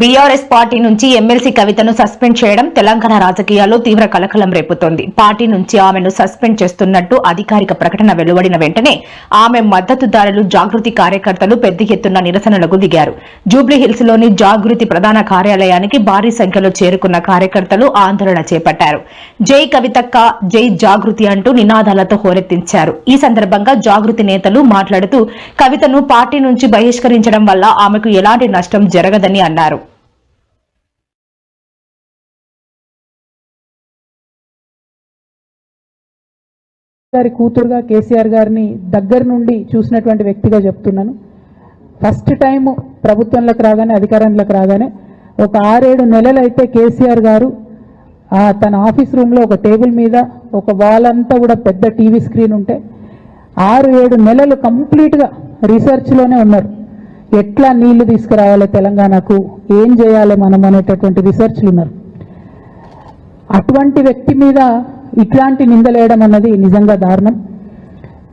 BRS party నుంచి MLC కవితను suspend చేయడం తెలంగాణ రాజకీయాల్లో తీవ్ర కలకలం రేపుతోంది. పార్టీ నుంచి ఆమెను సస్పెండ్ చేస్తున్నట్టు అధికారిక ప్రకటన వెలువడిన వెంటనే ఆమె మద్దతుదారులు జాగృతి కార్యకర్తలు పెద్ద ఎత్తున నిరసనలకు దిగారు. జూబ్లీహిల్స్లోని జాగృతి ప్రధాన కార్యాలయానికి భారీ సంఖ్యలో చేరుకున్న కార్యకర్తలు ఆందోళన చేపట్టారు. జై కవితక్క జై జాగృతి అంటూ నినాదాలతో హోరెత్తించారు. ఈ సందర్భంగా జాగృతి నేతలు మాట్లాడుతూ కవితను పార్టీ నుంచి బహిష్కరించడం వల్ల ఆమెకు ఎలాంటి నష్టం జరగదని అన్నారు. గారి కూతురుగా కేసీఆర్ గారిని దగ్గర నుండి చూసినటువంటి వ్యక్తిగా చెప్తున్నాను. ఫస్ట్ టైం ప్రభుత్వంలోకి రాగానే అధికారంలోకి రాగానే ఒక ఆరేడు నెలలు అయితే కేసీఆర్ గారు తన ఆఫీస్ రూమ్లో ఒక టేబుల్ మీద ఒక వాల్ అంతా కూడా పెద్ద టీవీ స్క్రీన్ ఉంటే ఆరు ఏడు నెలలు కంప్లీట్గా రీసెర్చ్లోనే ఉన్నారు. ఎట్లా నీళ్ళు తీసుకురావాలి తెలంగాణకు? ఏం చేయాలి మనం అనేటటువంటి రీసెర్చ్లు ఉన్నారు. అటువంటి వ్యక్తి మీద ఇట్లాంటి నిందలేయడం అన్నది నిజంగా దారుణం.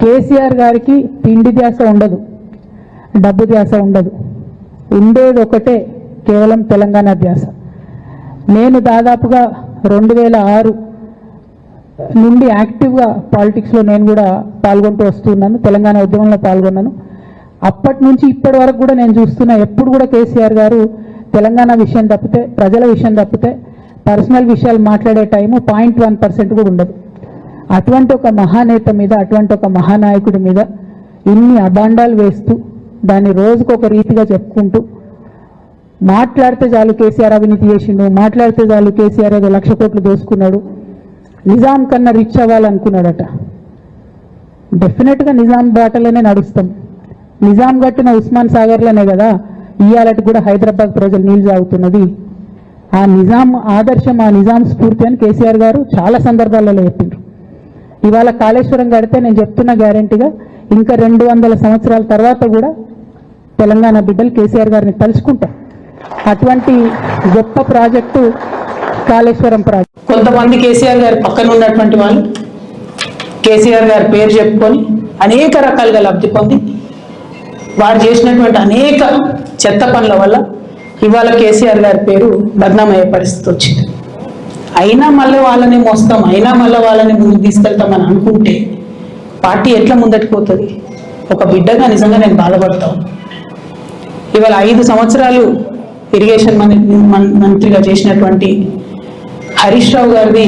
కేసీఆర్ గారికి తిండి ధ్యాస ఉండదు డబ్బు ధ్యాస ఉండదు. ఉండేది ఒకటే కేవలం తెలంగాణ ధ్యాస. నేను దాదాపుగా రెండు వేల ఆరు నుండి యాక్టివ్గా పాలిటిక్స్లో నేను కూడా పాల్గొంటూ వస్తున్నాను తెలంగాణ ఉద్యమంలో పాల్గొన్నాను. అప్పటి నుంచి ఇప్పటి వరకు కూడా నేను చూస్తున్నా ఎప్పుడు కూడా కేసీఆర్ గారు తెలంగాణ విషయం తప్పితే ప్రజల విషయం తప్పితే పర్సనల్ విషయాలు మాట్లాడే టైము పాయింట్ వన్ పర్సెంట్ కూడా ఉండదు. అటువంటి ఒక మహానేత మీద అటువంటి ఒక మహానాయకుడి మీద ఇన్ని అబాండాలు వేస్తూ దాన్ని రోజుకు ఒక రీతిగా చెప్పుకుంటూ మాట్లాడితే చాలు కేసీఆర్ అవినీతి చేసిండు మాట్లాడితే చాలు కేసీఆర్ ఏదో లక్ష కోట్లు దోసుకున్నాడు నిజాం కన్నా రిచ్ అవ్వాలనుకున్నాడట. డెఫినెట్గా నిజాం బాటలోనే నడుస్తాం. నిజాం కట్టిన ఉస్మాన్ సాగర్లోనే కదా ఇవాళకి కూడా హైదరాబాద్ ప్రజలు నీళ్ళు సాగుతున్నది ఆ నిజాం ఆదర్శం ఆ నిజాం స్ఫూర్తి అని కేసీఆర్ గారు చాలా సందర్భాలలో చెప్పారు ఇవాళ కాళేశ్వరం కడితే నేను చెప్తున్న గ్యారంటీగా ఇంకా రెండు వందల సంవత్సరాల తర్వాత కూడా తెలంగాణ బిడ్డలు కేసీఆర్ గారిని తలుచుకుంటారు. అటువంటి గొప్ప ప్రాజెక్టు కాళేశ్వరం ప్రాజెక్ట్. కొంతమంది కేసీఆర్ గారి పక్కన ఉన్నటువంటి వాళ్ళు కేసీఆర్ గారి పేరు చెప్పుకొని అనేక రకాలుగా లబ్ధి పొంది వారు చేసినటువంటి అనేక చెత్త పనుల వల్ల ఇవాళ కేసీఆర్ గారి పేరు బద్నామయ్యే పరిస్థితి వచ్చింది అయినా మళ్ళీ వాళ్ళని మోస్తాం అయినా మళ్ళీ వాళ్ళని ముందుకు తీసుకెళ్తామని అనుకుంటే పార్టీ ఎట్లా ముందటిపోతుంది ఒక బిడ్డగా నిజంగా నేను బాధపడతాను ఇవాళ ఐదు సంవత్సరాలు ఇరిగేషన్ మన్- మంత్రిగా చేసినటువంటి హరీష్ రావు గారిది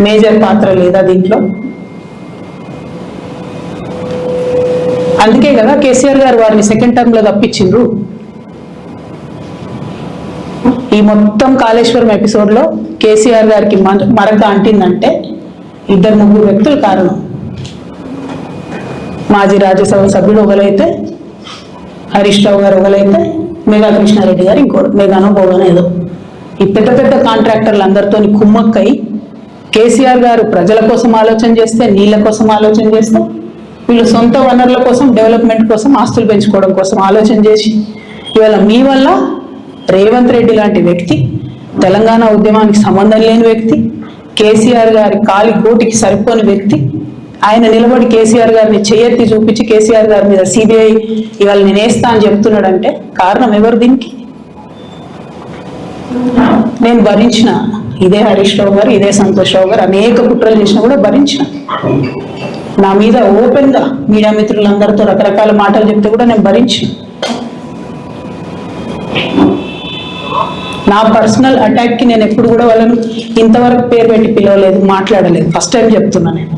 మేజర్ పాత్ర లేదా దీంట్లో? అందుకే కదా కేసీఆర్ గారు వారిని సెకండ్ టర్మ్లో తప్పించిండ్రు. ఈ మొత్తం కాళేశ్వరం ఎపిసోడ్లో కేసీఆర్ గారికి మరక అంటిందంటే ఇద్దరు ముగ్గురు వ్యక్తులు కారణం. మాజీ రాజ్యసభ సభ్యుడు ఒకలైతే హరీష్ రావు గారు ఒకలైతే మేఘా కృష్ణారెడ్డి గారు ఇంకోటి మేఘానో పోగానేదో ఈ పెద్ద పెద్ద కాంట్రాక్టర్లు అందరితో కుమ్మక్కై కేసీఆర్ గారు ప్రజల కోసం ఆలోచన చేస్తే నీళ్ళ కోసం ఆలోచన చేస్తే వీళ్ళు సొంత వనరుల కోసం డెవలప్మెంట్ కోసం ఆస్తులు పెంచుకోవడం కోసం ఆలోచన చేసి ఇవాళ మీ వల్ల రేవంత్ రెడ్డి లాంటి వ్యక్తి తెలంగాణ ఉద్యమానికి సంబంధం లేని వ్యక్తి కేసీఆర్ గారి కాలి కోటికి సరిపోని వ్యక్తి ఆయన నిలబడి కేసీఆర్ గారిని చేయెత్తి చూపించి కేసీఆర్ గారి మీద సిబిఐ ఇవాళ నేనేస్తా అని చెప్తున్నాడంటే కారణం ఎవరు దీనికి? నేను భరించిన. ఇదే హరీష్ రావు గారు ఇదే సంతోష్ రావు గారు అనేక కుట్రలు చేసినా కూడా భరించిన. నా మీద ఓపెన్గా మీడియా మిత్రులందరితో రకరకాల మాటలు చెప్తే కూడా నేను భరించిన. నా పర్సనల్ అటాక్కి నేను ఎప్పుడు కూడా వాళ్ళను ఇంతవరకు పేరు పెట్టి పిలవలేదు మాట్లాడలేదు. ఫస్ట్ టైం చెప్తున్నా నేను.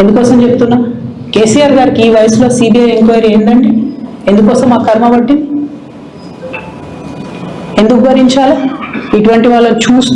ఎందుకోసం చెప్తున్నా? కేసీఆర్ గారికి ఈ వయసులో సిబిఐ ఎంక్వైరీ ఏంటండి ఎందుకోసం ఆ కర్మ పట్టింది? ఎందుకు భరించాలి? ఇటువంటి వాళ్ళని చూస్తూ